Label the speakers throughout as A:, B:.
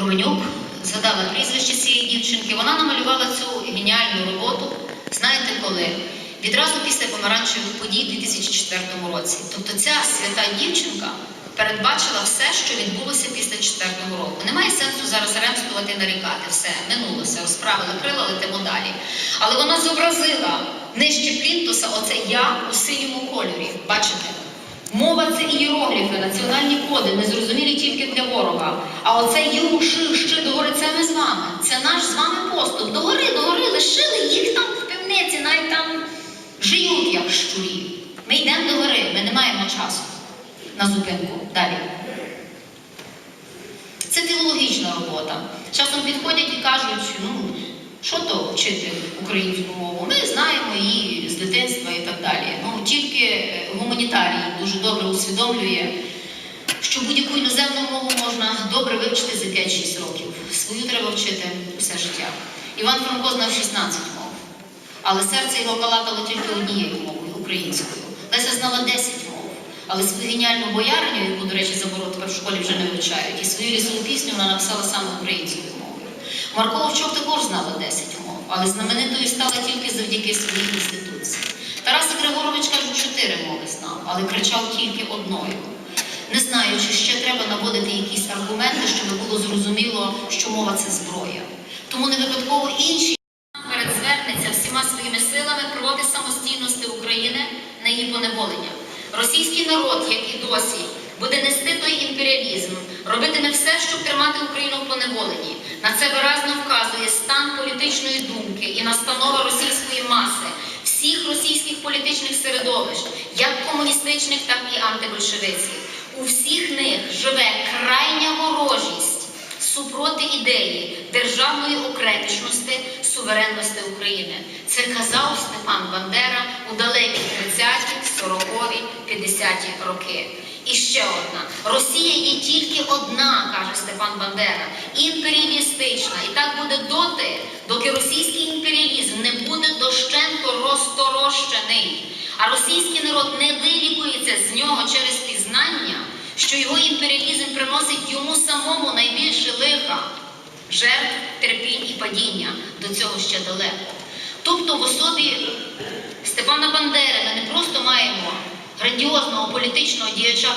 A: Романюк, згадала прізвище цієї дівчинки. Вона намалювала цю геніальну роботу. Знаєте коли? Відразу після помаранчевих подій у 2004 році. Тобто ця свята дівчинка передбачила все, що відбулося після 2004 року. Немає сенсу зараз ремствувати і нарікати. Все, минулося, розправили крила, летимо далі. Але вона зобразила нижче плінтуса оце я у синьому кольорі. Бачите? Мова це ієрогліфи, національні коди, незрозумілі тільки для ворога. А оце ю, ши, щи, догори, це ми з вами. Це наш з вами поступ. Догори, догори, лишили їх там в пивниці, навіть там жиють, як щурі. Ми йдемо догори, ми не маємо часу на зупинку. Далі. Це філологічна робота. Часом підходять що то вчити українську мову? Ми знаємо її з дитинства і так далі. Ну, тільки е, гуманітарій дуже добре усвідомлює, що будь-яку іноземну мову можна добре вивчити за 5-6 років. Свою треба вчити все життя. Іван Франко знав 16 мов, але серце його калатало тільки однією мовою українською. Леся знала 10 мов. Але свою геніальну бояриню, яку, до речі, заборот в школі вже не вивчають, і свою лісову пісню вона написала саме українською мовою. Марко Вовчок також знала 10 мов, але знаменитою стала тільки завдяки своїй інституції. Тарас Григорович, кажуть, 4 мови знав, але кричав тільки одною. Не знаю, чи ще треба наводити якісь аргументи, щоб було зрозуміло, що мова це зброя. Тому не випадково інші передзвернеться всіма своїми силами проти самостійності України на її поневолення. Російський народ, як і досі, буде нести той імперіалізм, робитиме все, щоб тримати Україну в поневоленні. На це виразно вказує стан політичної думки і настанова російської маси, всіх російських політичних середовищ, як комуністичних, так і антибольшевицьких. У всіх них живе крайня ворожість супроти ідеї державної окремішності, суверенності України. Це казав Степан Бандера у далекі 30-ті, 40-ві, 50-ті роки. І ще одна: Росія є тільки одна, каже Степан Бандера, імперіалістична. І так буде доти, доки російський імперіалізм не буде дощенко розторощений. А російський народ не вилікується з нього через пізнання, що його імперіалізм приносить йому самому найбільше лиха, жертв, терпінь і падіння. До цього ще далеко. Тобто, в особі Степана Бандери ми не просто маємо грандіозного політичного діяча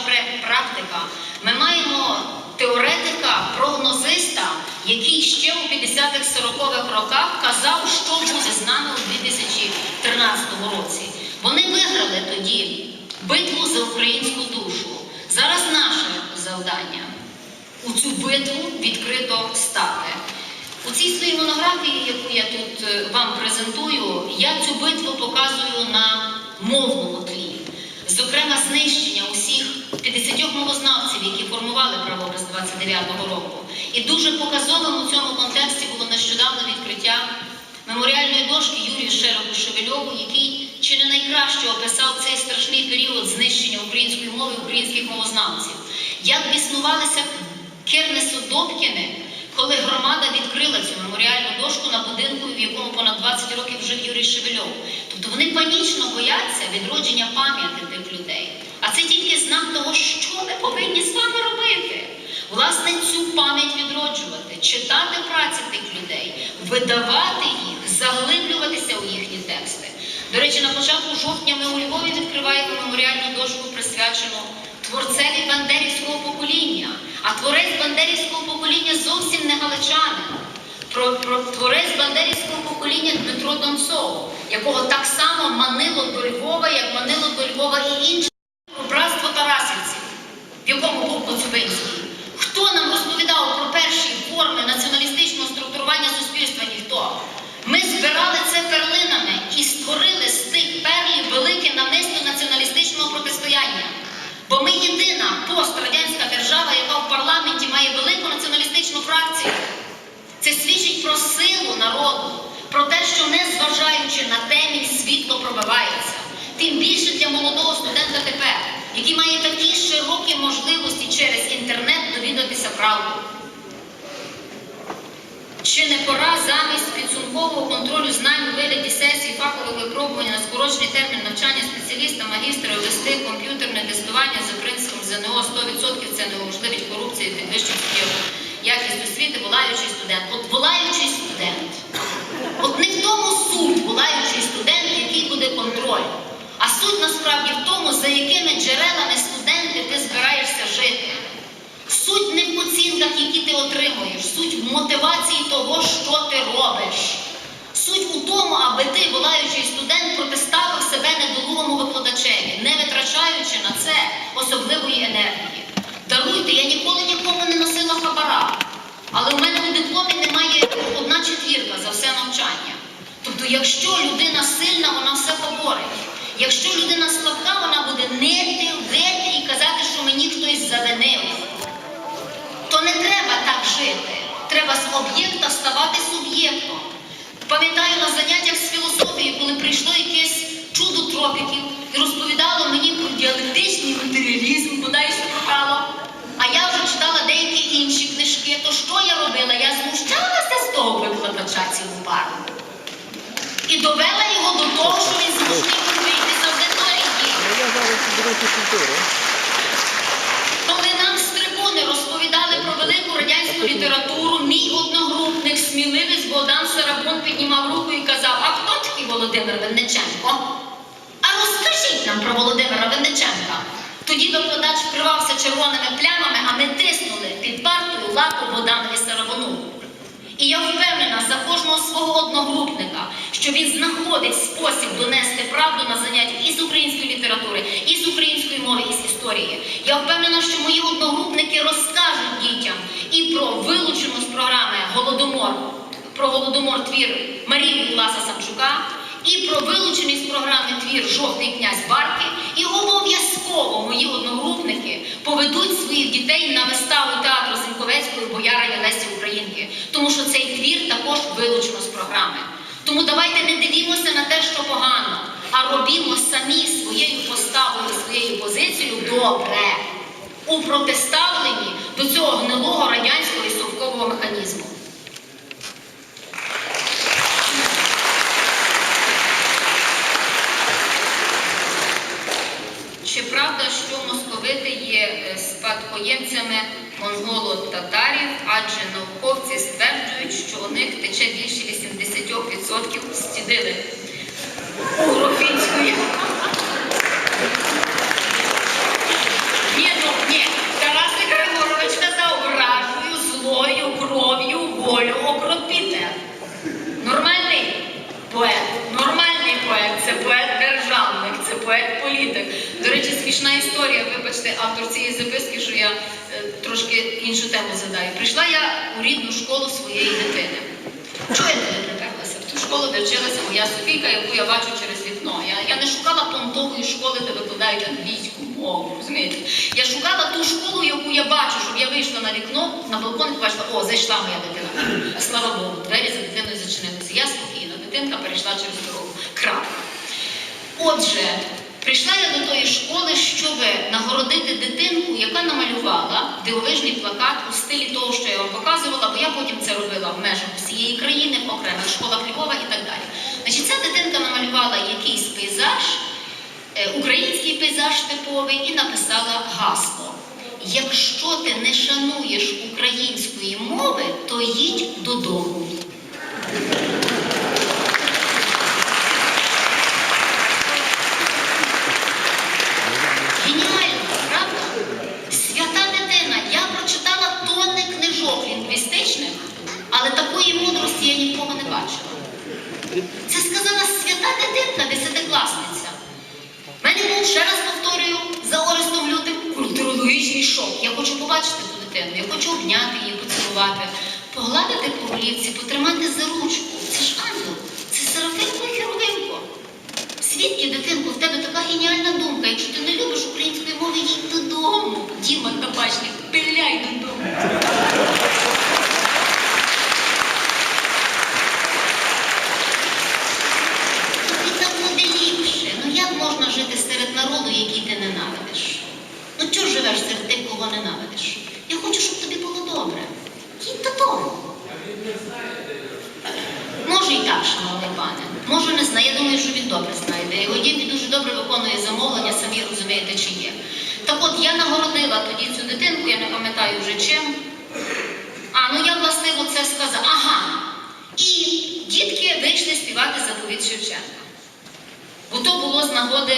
A: практика, ми маємо теоретика, прогнозиста, який ще у 50-х 40-х роках казав, що буде з нами у 2013 році. Вони виграли тоді битву за українську душу. Зараз наше завдання у цю битву відкрито стати. У цій своїй монографії, яку я тут е, вам презентую, я цю битву показую на мовному. Зокрема, знищення усіх 50 мовознавців, які формували правопис 29-го року. І дуже показовим у цьому контексті було нещодавно відкриття меморіальної дошки Юрію Шероку Шевельову, який чи не найкраще описав цей страшний період знищення української мови українських мовознавців. Як біснувалися Кернесу Добкіни, коли громада відкрила цю меморіальну дошку на будинку, в якому понад 20 років жив Юрій Шевельов. Тобто вони панічно бояться відродження пам'яті тих людей. А це тільки знак того, що ми повинні з вами робити. Власне, цю пам'ять відроджувати, читати праці тих людей, видавати їх, заглиблюватися у їхні тексти. До речі, на початку жовтня ми у Львові відкриваємо меморіальну дошку, присвячену творцеві бандерівського покоління. А творець бандерівського покоління зовсім не галичанин. Про, про творець бандерівського покоління Дмитро Донцов, якого так само манило до Львова, як манило до Львова і інше братство Тарасівців, в якому був Коцюбинський. Хто нам розповідав про перші форми націоналістичного структурування суспільства? Ніхто. Ми збирали це перлинами і створили з тих перлів велике намисто націоналістичного протистояння. Бо ми єдина пострадянська держава, яка парламенті має велику націоналістичну фракцію. Це свідчить про силу народу, про те, що незважаючи на темінь, світло пробивається. Тим більше для молодого студента тепер, який має такі широкі можливості через інтернет довідатися правду. Чи не підсумкового контролю знань у вигляді сесії фахових випробувань на скорочений термін навчання спеціаліста, магістра ввести комп'ютерне тестування за принципом ЗНО 100% це неможливість корупції, підвищення якість освіти? освіти волаючий студент. От волаючий студент. От не в тому суть волаючий студент, який буде контроль. А суть насправді в тому, за якими джерелами студенти ти збираєшся жити. Суть не в оцінках, які ти отримуєш, суть в мотивації того, що ти робиш. Суть у тому, аби ти, волаючий студент, протиставив себе недолугому викладачеві, не витрачаючи на це особливої енергії. Даруйте, я ніколи нікому не носила хабара, але у мене у дипломі немає одна четвірка за все навчання. Тобто, якщо людина сильна, вона все поборить. Якщо людина слабка, вона буде нити, вити і казати, що мені хтось завинив. То не треба так жити. Треба з об'єкта ставати суб'єктом. Пам'ятаю на заняттях з філософії, коли прийшло якесь чудо тропіків і розповідало мені про діалектичний матеріалізм, кудись пропало. А я вже читала деякі інші книжки. То що я робила? Я знущалася з того викладача цілу пару. І довела його до того, що він змушений вийти з аудиторії.
B: Ну я зараз беру культуру.
A: Коли нам з трибуни розповідали про велику літературу, мій одногрупник, сміливець Богдан Сарабун піднімав руку і казав, а хто такий Володимир Винниченко? А розкажіть нам про Володимира Винниченка. Тоді викладач вкривався червоними плямами, а ми тиснули під партою лапу Богданові Сарабуну. І я впевнена за кожного свого одногрупника, що він знаходить спосіб донести правду на заняття із української літератури, і з української мови, і з історії. Я впевнена, що мої одногрупники розкажуть дітям і про вилучену з програми Голодомор, про Голодомор твір Марії Власа Самчука, і про вилучений з програми твір Жовтий князь Барки. І обов'язково мої одногрупники поведуть своїх дітей на виставу театру Зіньковецької бояри Лесі Українки, тому що цей твір також вилучено з програми. Тому давайте не дивімося на те, що погано, а робімо самі своєю поставою, своєю позицією добре у протиставленні до цього гнилого радянського і совкового механізму. Чи правда, що московити є е, спадкоємцями монголо-татарів, адже науковці стверджують, що у них тече більше 80% стідили Угрофінської. Ні, ну ні, Тарасик Григорович казав вражою, злою, кров'ю, волю окропіте. Нормальний поет, нормальний поет, це поет-державник, це поет-політик. До речі, смішна історія, вибачте, автор цієї записки, що я е, трошки іншу тему задаю. Прийшла я у рідну школу своєї дитини. Чого я туди приперлася? В ту школу, де вчилася моя Софійка, яку я бачу через вікно. Я, я не шукала понтової школи, де викладають англійську мову, розумієте? Я шукала ту школу, яку я бачу, щоб я вийшла на вікно, на балкон і побачила, о, зайшла моя дитина. Слава Богу, двері за дитиною зачинилися. Я спокійно, дитинка перейшла через дорогу. Крапка. Отже, прийшла я до тої школи, щоб нагородити дитинку, яка намалювала дивовижний плакат у стилі того, що я вам показувала, бо я потім це робила в межах всієї країни, в окремих школах Львова і так далі. Значить, ця дитинка намалювала якийсь пейзаж, е, український пейзаж типовий, і написала гасло. Якщо ти не шануєш української мови, то їдь додому. Геніально, правда? Свята дитина. Я прочитала тонни книжок лінгвістичних, але такої мудрості я нікого не бачила. Це сказала свята дитинка, десятикласниця. У мене був, ще раз повторюю, за Орестом Лютим культурологічний шок. Я хочу побачити ту дитину, я хочу обняти її, поцілувати, погладити по голівці, потримати за ручку. Це ж ангел, це Серафимко і Херовимко. Свідки, дитинко, в тебе така геніальна думка. Якщо ти не любиш української мови, їдь Діма табачник, пиляй додому. Тобі там буде ліпше. Ну як можна жити серед народу, який ти ненавидиш? Ну чого живеш серед тих, кого ненавидиш? Я хочу, щоб тобі було добре. Їдь додому. Може і так, шановний пане. Може не знає. Я думаю, що він добре знайде. Його дім і дуже добре виконує замовлення, самі розумієте, чи є. Так от я нагородила тоді цю дитинку, я не пам'ятаю вже чим. А, ну я власне від Шевченка. Бо то було з нагоди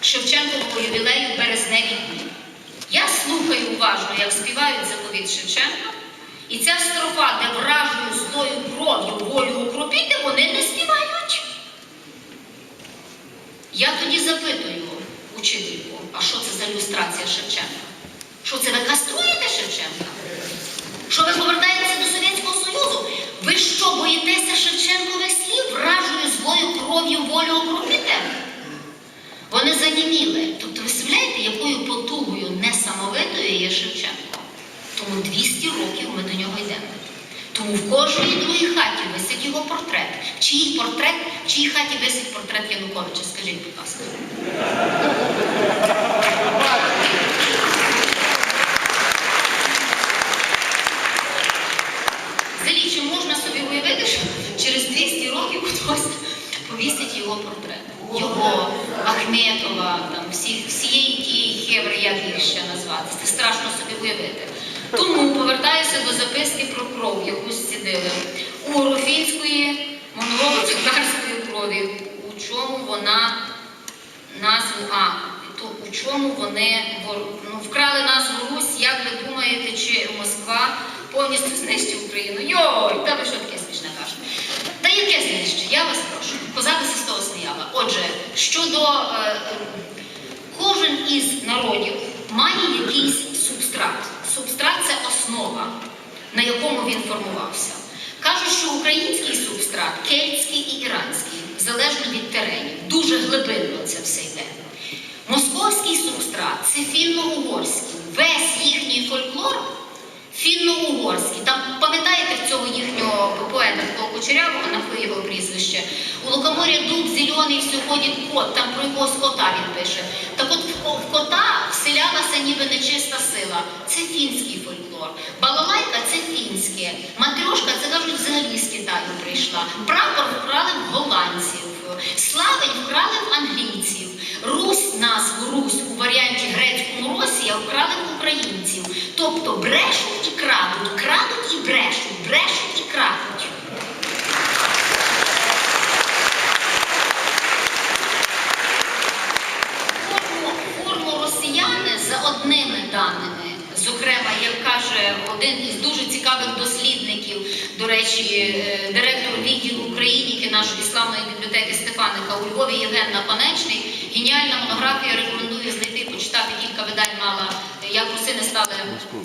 A: Шевченкового ювілею в березневі дні. Я слухаю уважно, як співають заповіт Шевченка, і ця строфа, де вражою злою кров'ю волю укропіти, вони не співають. Я тоді запитую учительку, а що це за ілюстрація Шевченка? Що це ви каструєте Шевченка? Що ви повертаєтеся до Совєтського Союзу? Ви що, боїтеся Шевченкових слів, вражою злою кров'ю волю окропіте? Вони заніміли. Тобто, ви виявляєте, якою потугою є Шевченко? Тому 200 років ми до нього йдемо. Тому в кожній другій хаті висить його портрет. В чиїй портрет, в чиїй хаті висить портрет Януковича? Скажіть, будь ласка. Взагалі, чи можна собі уявити, що через 200 років хтось повісить його портрет? Його, Ахметова, там, всі, всієї тієї хеври, як їх ще назвати. Це страшно собі уявити. Тому повертаюся до записки про кров, яку зцідили. У Орофінської монголо-татарської крові. У чому вона назву А? То у чому вони ну, вкрали назву Русь, як ви думаєте, чи Москва повністю знищить Україну? Йой, та ви що таке смішне кажете? Та яке знищить? Я вас прошу. Козаки з того сміяла. Отже, щодо е, кожен із народів має якийсь субстрат. Субстрат це основа, на якому він формувався. Кажуть, що український субстрат, кельтський і іранський, залежно від теренів, дуже глибинно це все йде. Московський субстрат це фінно-угорський. Весь їхній фольклор фінно-угорський. Там пам'ятаєте в цього їхнього поета такого кучерявого на його прізвище? У Лукомор'я дуб зелений, все ходить кот, там про якогось кота він пише. Так от в кота вселялася ніби нечиста сила. Це фінський фольклор. Балалайка це фінське. Матрьошка, це кажуть, взагалі з Китаю прийшла. Прапор вкрали в голландців. Славень вкрали в англійців. Русь, назву Русь у варіанті грецькому Росія вкрали в українців. Тобто брешуть і крадуть, крадуть і брешуть, брешуть і крадуть. Одними даними, зокрема, як каже один із дуже цікавих дослідників, до речі, е, директор нашої славної бібліотеки Стефаника у Львові Євген Напанечний. Геніальна монографія, рекомендую знайти, почитати кілька видань мала, е, як русини стали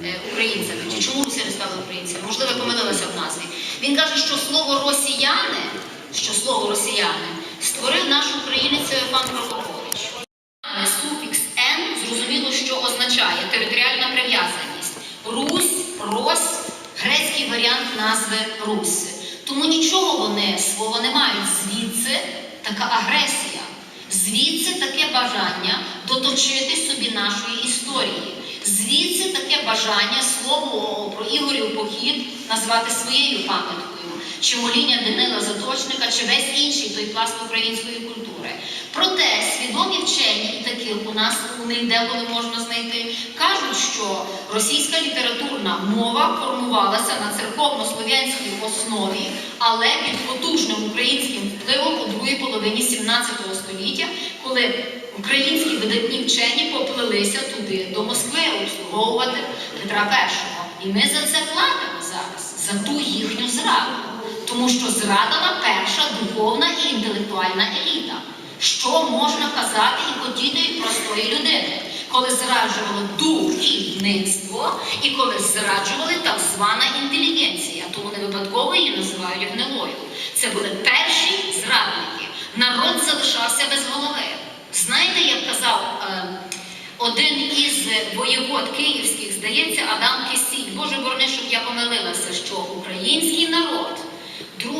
A: е, українцями. Чи чому русини стали українцями? Можливо, помилилася в назві. Він каже, що слово росіяни, що слово росіяни створив наш українець Феофан Прокопович. Суфікс «н» зрозуміло, що означає територіальна прив'язаність. Русь, Рось, грецький варіант назви Руси. Тому нічого вони свого не мають. Звідси така агресія, звідси таке бажання доточити собі нашої історії. Звідси таке бажання слово про Ігорів похід назвати своєю пам'яткою, чи моління Данила Заточника, чи весь інший той пласт української культури. Проте свідомі вчені, таких у нас у них деколи можна знайти, кажуть, що російська літературна мова формувалася на церковно-слов'янській основі, але під потужним українським впливом у другій половині 17 століття, коли українські видатні вчені поплилися туди, до Москви, обслуговувати Петра І. І ми за це платимо зараз, за ту їхню зраду. Тому що зрадила перша духовна і інтелектуальна еліта. Що можна казати і від простої людини, коли зраджували духівництво і коли зраджували так звана інтелігенція, тому не випадково її називають гнилою. Це були перші зрадники. Народ залишався без голови. Знаєте, як казав е, один із воєвод київських, здається, Адам Кисіль, Боже борони, щоб я помилилася, що український народ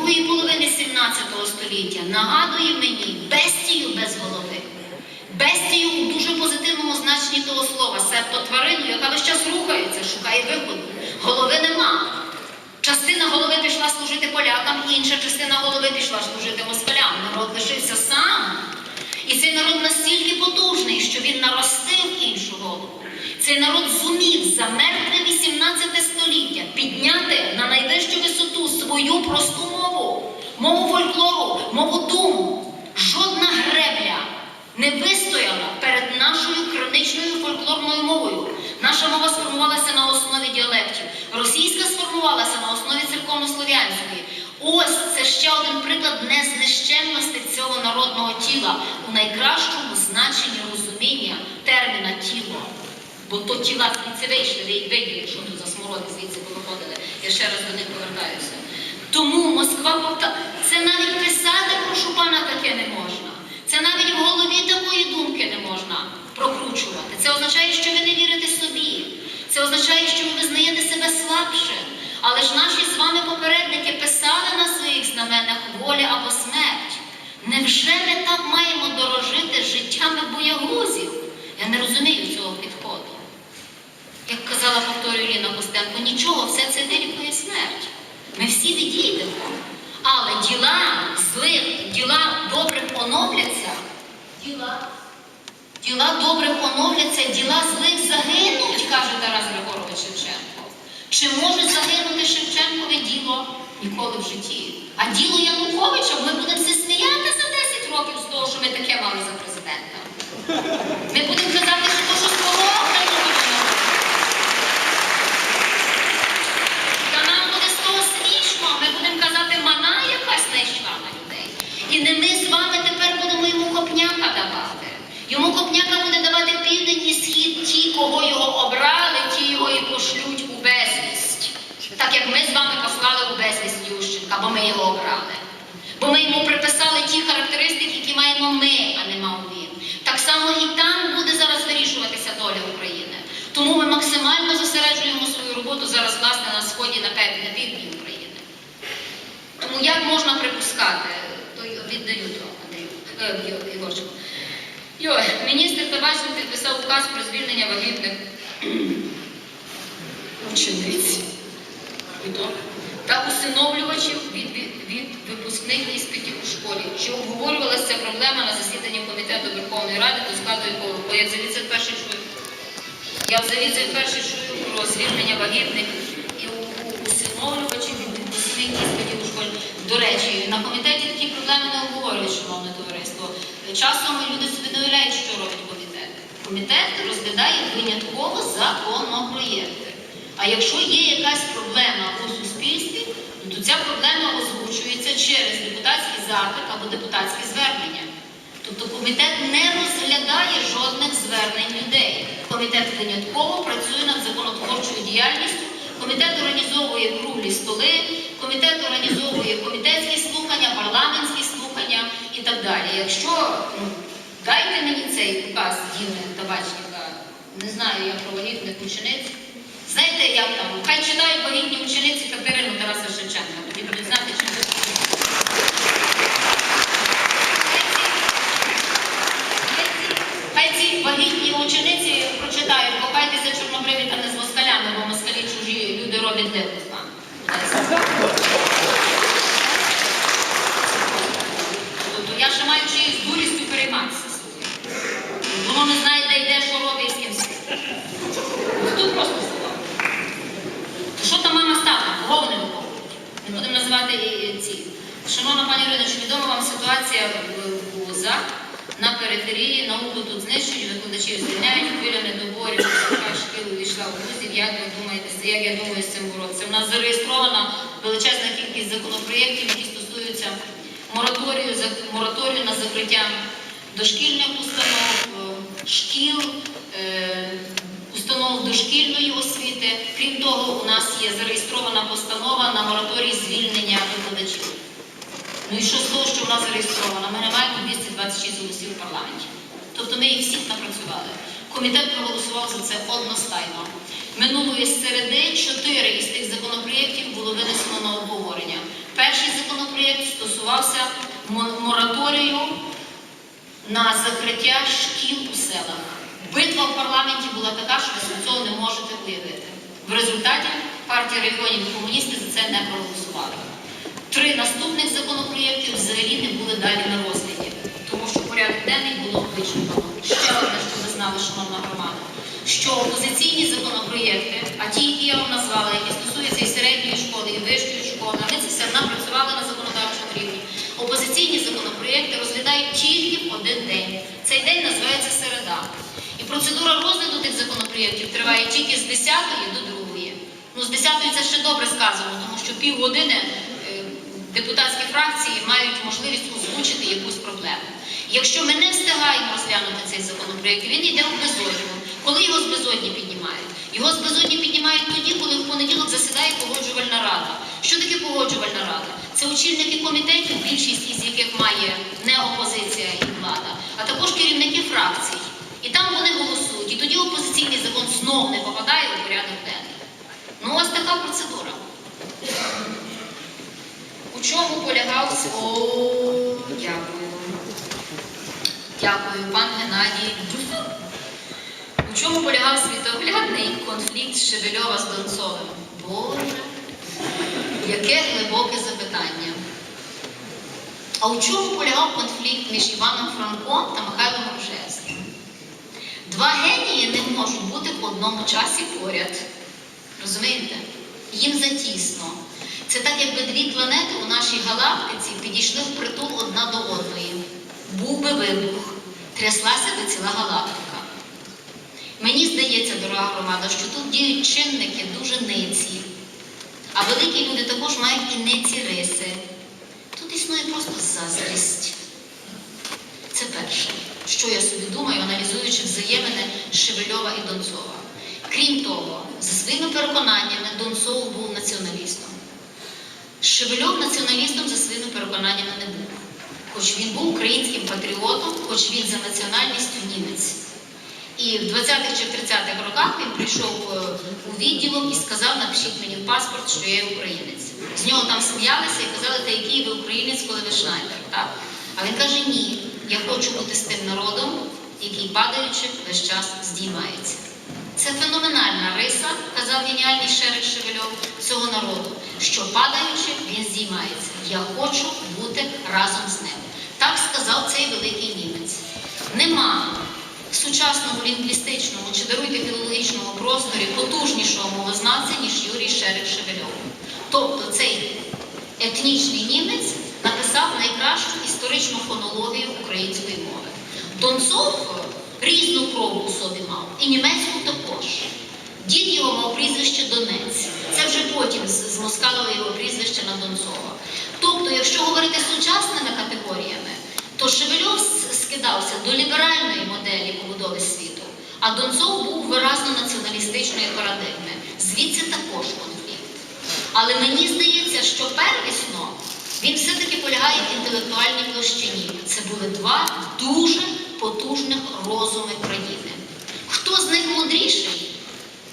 A: другої половини 17 століття нагадує мені бестію без голови. Бестію у дуже позитивному значенні того слова, себто тварину, яка весь час рухається, шукає виходу. Голови нема. Частина голови пішла служити полякам, інша частина голови пішла служити москалям. Народ лишився сам. І цей народ настільки потужний, що він наростив іншу голову. Цей народ зумів за мертве 18 століття підняти на найвищу висоту свою просту мову. фольклору, мову думу. Жодна гребля не вистояла перед нашою хроничною фольклорною мовою. Наша мова сформувалася на основі діалектів. Російська сформувалася на основі церковнослов'янської. Ось це ще один приклад незнищенності цього народного тіла у найкращому значенні розуміння терміна тіло. Бо то тіла звідси вийшли, ви виділи, що тут за смороди звідси повиходили. Я ще раз до них повертаюся. Тому Москва. Це навіть писати, прошу пана, таке не можна. Це навіть в голові такої думки не можна прокручувати. Це означає, що ви не вірите собі. Це означає, що ви визнаєте себе слабшим. Але ж наші з вами попередники писали на своїх знаменах воля або смерть. Невже ми так маємо дорожити життями боягузів? Я не розумію цього підходу. Як казала повторюю Ліна Костенко, нічого, все це вирікує смерть. Ми всі відійдемо. Але діла злих, діла добрих оновляться. Діла, діла добрих оновляться, діла злих загинуть, каже Тарас Григорович Шевченко. Чи може загинути Шевченкове діло? Ніколи в житті. А діло Януковича ми будемо все сміяти за 10 років з того, що ми таке мали за президента. Ми будемо казати, що то, що не ми з вами тепер будемо йому копняка давати. Йому копняка буде давати південь і схід ті, кого його обрали, ті його і пошлють у безвість. Так як ми з вами послали у безвість Ющенка, бо ми його обрали. Бо ми йому приписали ті характеристики, які маємо ми, а не мав він. Так само і там буде зараз вирішуватися доля України. Тому ми максимально зосереджуємо свою роботу зараз, власне, на сході, на півдні України. Тому як можна припускати, віддаю то Андрію е, Ігор- Ігорчику. Йо, міністр Табачник підписав указ про звільнення вагітних учениць та усиновлювачів від, від, від випускних іспитів у школі, що обговорювалася ця проблема на засіданні комітету Верховної Ради, до складу якого я взагалі це вперше чую. Я взагалі це вперше чую про звільнення вагітних у школі. До речі, на комітеті такі проблеми не обговорюють, шановне товариство. Часом люди собі не уявляють, що робить комітет. Комітет розглядає винятково законопроєкти. А якщо є якась проблема у суспільстві, то ця проблема озвучується через депутатський запит або депутатське звернення. Тобто комітет не розглядає жодних звернень людей. Комітет винятково працює над законотворчою діяльністю, комітет організовує круглі столи, комітет організовує комітетські слухання, парламентські слухання і так далі. Якщо ну, дайте мені цей указ Діни Табачника, не знаю, я про вагітних учениць. Знаєте, як там, хай читають вагітні учениці Катерину Тараса Шевченка, тоді будуть знати, чим це. Хай ці вагітні учениці прочитають, кохайтеся чорнобриві та не з москалями, бо москалі чужі люди роблять дивно Тобто я ще маю чиюсь дурістю перейматися. Воно не знає, де йде, що робить з ким спить. Тут просто сказав. Що там мама стала? Кого? Не будемо називати і ці. Шановна пані Ірино, відома вам ситуація в вузах на периферії, науку тут знищують, викладачів звільняють, хвиля недоборів, шкіл увійшла в вузів. Як ви думаєте, як я думаю, з цим боротися? У нас зареєстрована величезна кількість законопроєктів, які стосуються мораторію, мораторію на закриття дошкільних установ, е, шкіл, е, установ дошкільної освіти. Крім того, у нас є зареєстрована постанова на мораторій звільнення викладачів. Ну і що з того, що вона зареєстрована? Ми не маємо 226 голосів в парламенті. Тобто ми їх всіх напрацювали. Комітет проголосував за це одностайно. Минулої середи чотири із тих законопроєктів було винесено на обговорення. Перший законопроєкт стосувався мораторію на закриття шкіл у селах. Битва в парламенті була така, що ви цього не можете уявити. В результаті партія регіонів і комуністи за це не проголосували. Три наступних законопроєктів взагалі не були далі на розгляді, тому що порядок денний було вичерпано. Ще одне, що ви знали, шановна громада, що опозиційні законопроєкти, а ті, які я вам назвала, які стосуються і середньої школи, і вищої школи, ми це все напрацювали на законодавчому рівні. опозиційні законопроєкти розглядають тільки в один день. Цей день називається середа. І процедура розгляду тих законопроєктів триває тільки з 10 до 2. Ну, з 10 це ще добре сказано, тому що півгодини депутатські фракції мають можливість озвучити якусь проблему. Якщо ми не встигаємо розглянути цей законопроєкт, він йде в безодню. Коли його з безодні піднімають? Його з безодні піднімають тоді, коли в понеділок засідає погоджувальна рада. Що таке погоджувальна рада? Це очільники комітетів, більшість із яких має не опозиція і влада, а також керівники фракцій. І там вони голосують. І тоді опозиційний закон знов не попадає у порядок денний. Ну, ось така процедура. У чому полягав дякую. Дякую, пан Геннадій. У чому полягав світоглядний конфлікт Шевельова з Донцовим? Боже, яке глибоке запитання. А у чому полягав конфлікт між Іваном Франком та Михайлом Рожевським? Два генії не можуть бути в одному часі поряд. Розумієте? Їм затісно. Це так, якби дві планети у нашій галактиці підійшли в притул одна до одної. Був би вибух, тряслася би ціла галактика. Мені здається, дорога громада, що тут діють чинники дуже ниці. А великі люди також мають і ниці риси. Тут існує просто заздрість. Це перше, що я собі думаю, аналізуючи взаємини Шевельова і Донцова. Крім того, за своїми переконаннями Донцов був націоналістом. Шевельов націоналістом за своїми переконаннями не був. Хоч він був українським патріотом, хоч він за національністю німець. І в 20-х чи 30-х роках він прийшов е, у відділок і сказав, напишіть мені паспорт, що я українець. З нього там сміялися і казали, та який ви українець, коли ви шнайдер. Так? А він каже, ні, я хочу бути з тим народом, який падаючи весь час здіймається. Це феноменальна риса, казав геніальний Шерик Шевельов, цього народу, що падаючи, він здіймається. Я хочу бути разом з ним. Так сказав цей великий німець. Нема в сучасному лінгвістичному чи даруйте філологічному просторі потужнішого мовознавця, ніж Юрій Шерик Шевельов. Тобто цей етнічний німець написав найкращу історичну фонологію української мови. Донцов різну кров у собі мав, і німецьку також. Дід його мав прізвище Донець. Це вже потім з- змоскалили його прізвище на Донцова. Тобто, якщо говорити сучасними категоріями, то Шевельов скидався до ліберальної моделі побудови світу, а Донцов був виразно націоналістичної парадигми. Звідси також конфлікт. Але мені здається, що первісно він все-таки полягає в інтелектуальній площині. Це були два дуже потужних розуми країни. Хто з них мудріший?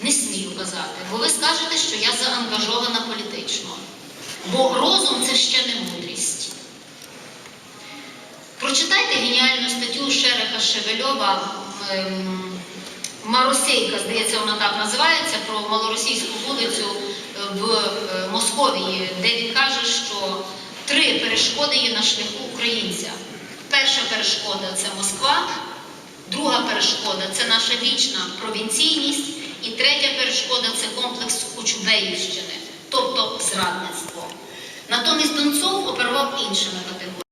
A: Не смію казати, бо ви скажете, що я заангажована політично. Бо розум це ще не мудрість. Прочитайте геніальну статтю Шереха Шевельова ем, Маросейка, здається, вона так називається, про малоросійську вулицю е, в е, Московії, де він каже, що три перешкоди є на шляху українця. Перша перешкода це Москва, друга перешкода це наша вічна провінційність, і третя перешкода це комплекс Кучубеївщини, тобто зрадництво. Натомість Донцов оперував іншими категоріями.